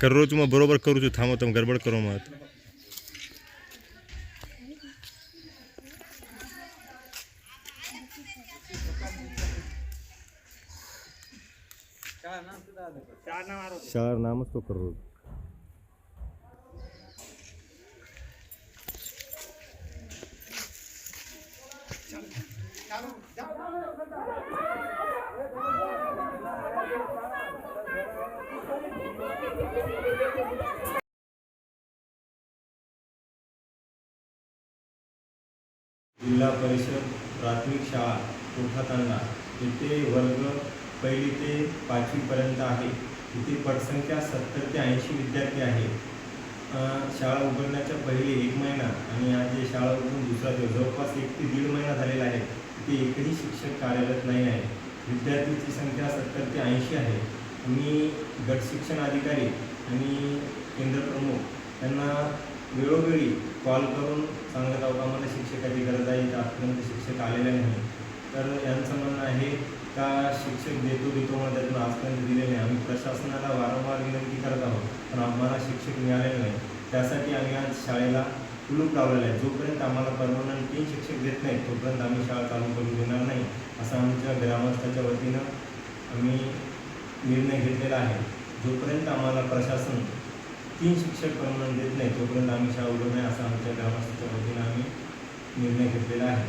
करू છું માં બરોબર કરું છું થામો તમે ગડબડ કરો મત શાળા નામ જ તો કરું जिल्हा परिषद प्राथमिक शाळा कोठातांना इथे वर्ग पहिली ते पाचवीपर्यंत आहे. इथे पटसंख्या सत्तर ते ऐंशी विद्यार्थी आहेत. शाळा उघडण्याच्या पहिले एक महिना आणि आज जे शाळा उघडून दुसरा दिवस. जवळपास एक ते दीड महिना झालेला आहे. ते एकही शिक्षक कार्यरत नाही आहे. विद्यार्थ्यांची संख्या सत्तर ते ऐंशी आहे. मी गट शिक्षण अधिकारी आणि केंद्रप्रमुख त्यांना यांना वेळोवेळी कॉल करून सांगत आहोत आम्हाला शिक्षकाची गरज आहे तर आजपर्यंत शिक्षक आलेले नाही. तर यांचं म्हणणं आहे का शिक्षक देतो देतो म्हणून त्यातून आजपर्यंत दिले नाही. आम्ही प्रशासनाला वारंवार विनंती करत आहोत पण आम्हाला शिक्षक मिळाले नाही. त्यासाठी आम्ही आज शाळेला कुलूप लावलेलं आहे. जोपर्यंत आम्हाला परमनंट तीन शिक्षक देत नाही तोपर्यंत आम्ही शाळा चालू करून देणार नाही असा आमच्या ग्रामस्थाच्या वतीनं आम्ही निर्णय घेतलेला आहे. जोपर्यंत आम्हाला प्रशासन तीन शिक्षक परमनंट देत नाही तोपर्यंत आम्ही शाळा उघडू नाही असा आमच्या ग्रामस्थाच्या वतीनं आम्ही निर्णय घेतलेला आहे.